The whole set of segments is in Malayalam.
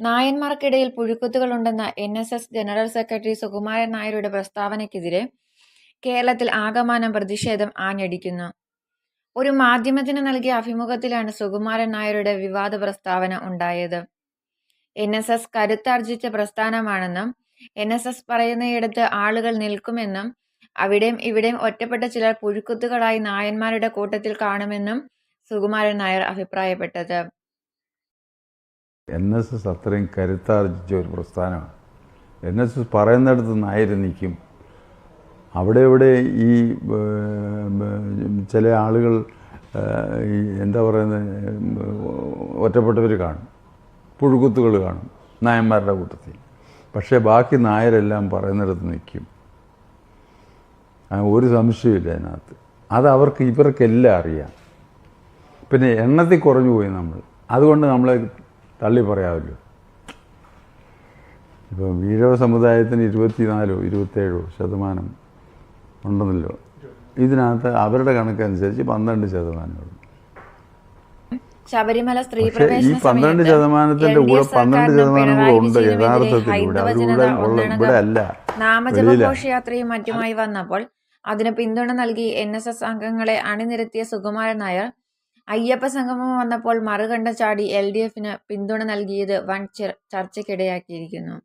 നായന്മാർക്കിടയിൽ പുഴുക്കുത്തുകളുണ്ടെന്ന N. S. S general secretary Sukumaran നായരുടെ പ്രസ്താവനയ്ക്കെതിരെ കേരളത്തിൽ ആകമാനം പ്രതിഷേധം ആഞ്ഞടിക്കുന്നു. ഒരു മാധ്യമത്തിന് നൽകിയ അഭിമുഖത്തിലാണ് സുകുമാരൻ നായരുടെ വിവാദ പ്രസ്താവന ഉണ്ടായത്. എൻ. എസ്. എസ് കരുത്താർജിച്ച പ്രസ്ഥാനമാണെന്നും എൻ. എസ്. എസ് പറയുന്നയിടത്ത് ആളുകൾ നിൽക്കുമെന്നും അവിടെയും ഇവിടെയും ഒറ്റപ്പെട്ട ചിലർ പുഴുക്കുത്തുകളായി നായന്മാരുടെ കൂട്ടത്തിൽ കാണുമെന്നും സുകുമാരൻ നായർ അഭിപ്രായപ്പെട്ടത്. എൻ എസ് എസ് അത്രയും കരുത്താർജിച്ച ഒരു പ്രസ്ഥാനമാണ്. എൻ എസ് എസ് പറയുന്നിടത്ത് നായര് നിൽക്കും അവിടെ ഇവിടെ ഈ ചില ആളുകൾ ഈ എന്താ പറയുന്നത് ഒറ്റപ്പെട്ടവർ കാണും. പുഴുക്കുത്തുകൾ കാണും നായന്മാരുടെ കൂട്ടത്തിൽ. പക്ഷേ ബാക്കി നായരെല്ലാം പറയുന്നിടത്ത് നിൽക്കും. ഒരു സംശയമില്ല അതിനകത്ത്. അത് അവർക്ക് ഇവർക്കെല്ലാം അറിയാം. പിന്നെ എണ്ണത്തിൽ കുറഞ്ഞു പോയി നമ്മൾ. അതുകൊണ്ട് നമ്മളെ തള്ളി പറയാമല്ലോ. ഇപ്പം വീരവ സമുദായത്തിന് ഇരുപത്തിനാലോ ഇരുപത്തേഴോ ശതമാനം ഉണ്ടെന്നല്ലോ. ഇതിനകത്ത് അവരുടെ കണക്കനുസരിച്ച് പന്ത്രണ്ട് ശതമാനമുള്ളൂ ശബരിമല സ്ത്രീ ഈ പന്ത്രണ്ട് ശതമാനത്തിന്റെ കൂടെ പന്ത്രണ്ട് ശതമാനം കൂടെ ഉണ്ട് യഥാർത്ഥത്തിൽ ഇവിടെ. അവരിവിടെ ഇവിടെ അല്ല. നാമജപ ഘോഷയാത്രയും മറ്റുമായി വന്നപ്പോൾ അതിന് പിന്തുണ നൽകി എൻ എസ് എസ് അംഗങ്ങളെ അണിനിരത്തിയ സുകുമാരൻ നായർ അയ്യപ്പ സംഗമം വന്നപ്പോൾ മറുകണ്ഠം ചാടി എൽ ഡി എഫിന് പിന്തുണ നൽകിയത് വൻ ചർച്ചയ്ക്കിടയാക്കിയിരിക്കുന്നു.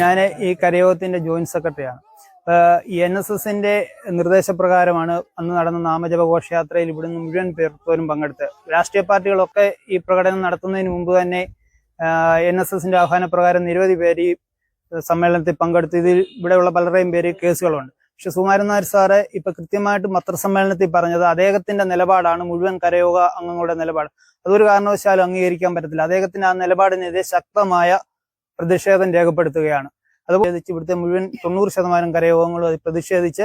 ഞാൻ ഈ കരയോഗത്തിന്റെ ജോയിന്റ് സെക്രട്ടറിയാണ്. ഈ എൻ എസ് എസിന്റെ നിർദ്ദേശപ്രകാരമാണ് അന്ന് നടന്ന നാമജപ ഘോഷയാത്രയിൽ ഇവിടുന്ന് മുഴുവൻ പേർ പേർത്തോരും പങ്കെടുത്ത് രാഷ്ട്രീയ പാർട്ടികളൊക്കെ ഈ പ്രകടനം നടത്തുന്നതിന് മുമ്പ് തന്നെ എൻ എസ് എസിന്റെ ആഹ്വാനപ്രകാരം നിരവധി പേര് ഈ സമ്മേളനത്തിൽ പങ്കെടുത്ത് ഇതിൽ ഇവിടെയുള്ള പലരുടെയും പേര് കേസുകളുണ്ട്. പക്ഷെ സുകുമാരൻ നായർ സാറ് ഇപ്പൊ കൃത്യമായിട്ട് പത്രസമ്മേളനത്തിൽ പറഞ്ഞത് അദ്ദേഹത്തിന്റെ നിലപാടാണ് മുഴുവൻ കരയോഗ അംഗങ്ങളുടെ നിലപാട്. അതൊരു കാരണവശാലും അംഗീകരിക്കാൻ പറ്റത്തില്ല. അദ്ദേഹത്തിന്റെ ആ നിലപാടിനെതിരെ ശക്തമായ പ്രതിഷേധം രേഖപ്പെടുത്തുകയാണ്. അതുപോലെ ഇവിടുത്തെ മുഴുവൻ തൊണ്ണൂറ് ശതമാനം കരയോഗങ്ങളും പ്രതിഷേധിച്ച്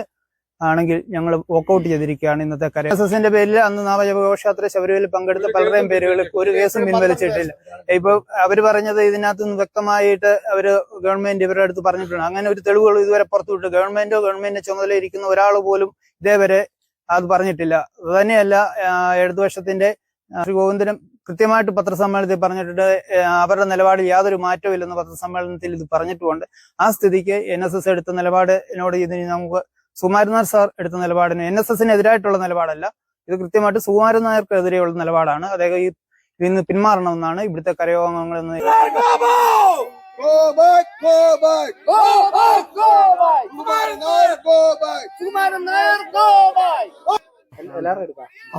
ആണെങ്കിൽ ഞങ്ങൾ വോക്കൗട്ട് ചെയ്തിരിക്കുകയാണ് ഇന്നത്തെ കാര്യം. എസ് എസിന്റെ പേരിൽ അന്ന് നാമജപഘോഷയാത്ര ശബരിമലയിൽ പങ്കെടുത്ത പലരുടെയും പേരുകൾ ഒരു കേസും പിൻവലിച്ചിട്ടില്ല. ഇപ്പൊ അവർ പറഞ്ഞത് ഇതിനകത്ത് നിന്ന് വ്യക്തമായിട്ട് അവർ ഗവൺമെന്റ് ഇവരുടെ അടുത്ത് പറഞ്ഞിട്ടുണ്ട്. അങ്ങനെ ഒരു തെളിവുകൾ ഇതുവരെ പുറത്തുവിട്ട് ഗവൺമെന്റോ ഗവൺമെന്റിന്റെ ചുമതലയിരിക്കുന്ന ഒരാൾ പോലും ഇതേവരെ അത് പറഞ്ഞിട്ടില്ല. തന്നെയല്ല ഇടതുപക്ഷത്തിന്റെ ശ്രീ ഗോവിന്ദനും കൃത്യമായിട്ട് പത്രസമ്മേളനത്തിൽ പറഞ്ഞിട്ടുണ്ട്. അവരുടെ നിലപാടിൽ യാതൊരു മാറ്റവും ഇല്ലെന്ന് പത്രസമ്മേളനത്തിൽ ഇത് പറഞ്ഞിട്ടുമുണ്ട്. ആ സ്ഥിതിക്ക് എൻ എസ് എസ് എടുത്ത നിലപാടിനോട് ഇതിന് നമുക്ക് സുകുമാരനാർ സാർ എടുത്ത നിലപാടിന് എൻ എസ് എസിനെതിരായിട്ടുള്ള നിലപാടല്ല. ഇത് കൃത്യമായിട്ട് സുകുമാരൻ നായർക്കെതിരെയുള്ള നിലപാടാണ്. അദ്ദേഹം ഈ ഇതിൽ നിന്ന് പിന്മാറണമെന്നാണ് ഇവിടുത്തെ കരയോഗങ്ങൾ എന്ന്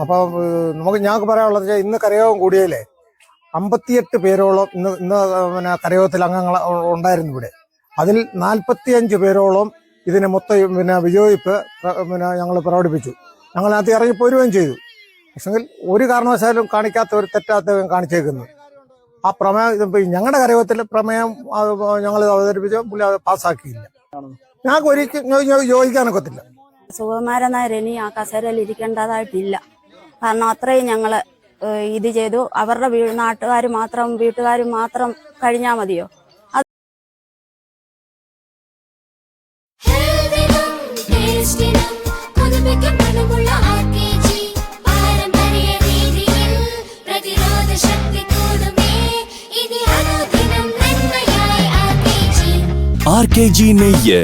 അപ്പൊ നമുക്ക് ഞങ്ങൾക്ക് പറയാനുള്ളത് ഇന്ന് കരയോഗം കൂടിയല്ലേ അമ്പത്തിയെട്ട് പേരോളം ഇന്ന് ഇന്ന് പിന്നെ കരയോഗത്തിൽ അംഗങ്ങൾ ഉണ്ടായിരുന്നു ഇവിടെ. അതിൽ നാൽപ്പത്തിയഞ്ച് പേരോളം ഇതിനെ മൊത്തം പിന്നെ വിജയിപ്പ് പിന്നെ ഞങ്ങൾ പ്രകടിപ്പിച്ചു. ഞങ്ങൾ അതിനകത്ത് ഇറങ്ങി പോരുകയും ചെയ്തു. പക്ഷെങ്കിൽ ഒരു കാരണവശാലും കാണിക്കാത്ത ഒരു തെറ്റാത്ത കാണിച്ചേക്കുന്നു. ആ പ്രമേയം ഞങ്ങളുടെ കരയോഗത്തിൽ പ്രമേയം ഞങ്ങൾ അവതരിപ്പിച്ചു പുള്ളി അത് പാസ്സാക്കിയില്ല. ഞങ്ങൾക്ക് ഒരിക്കലും യോജിക്കാനൊക്കത്തില്ല സുകുമാരൻ ഇനി ആ കസേരയിൽ ഇരിക്കേണ്ടതായിട്ടില്ല. കാരണം അത്രയും ഞങ്ങൾ ഇത് ചെയ്തു. അവരുടെ നാട്ടുകാർ മാത്രം വീട്ടുകാർ മാത്രം കഴിഞ്ഞാൽ മതിയോ? आर के जी ने ये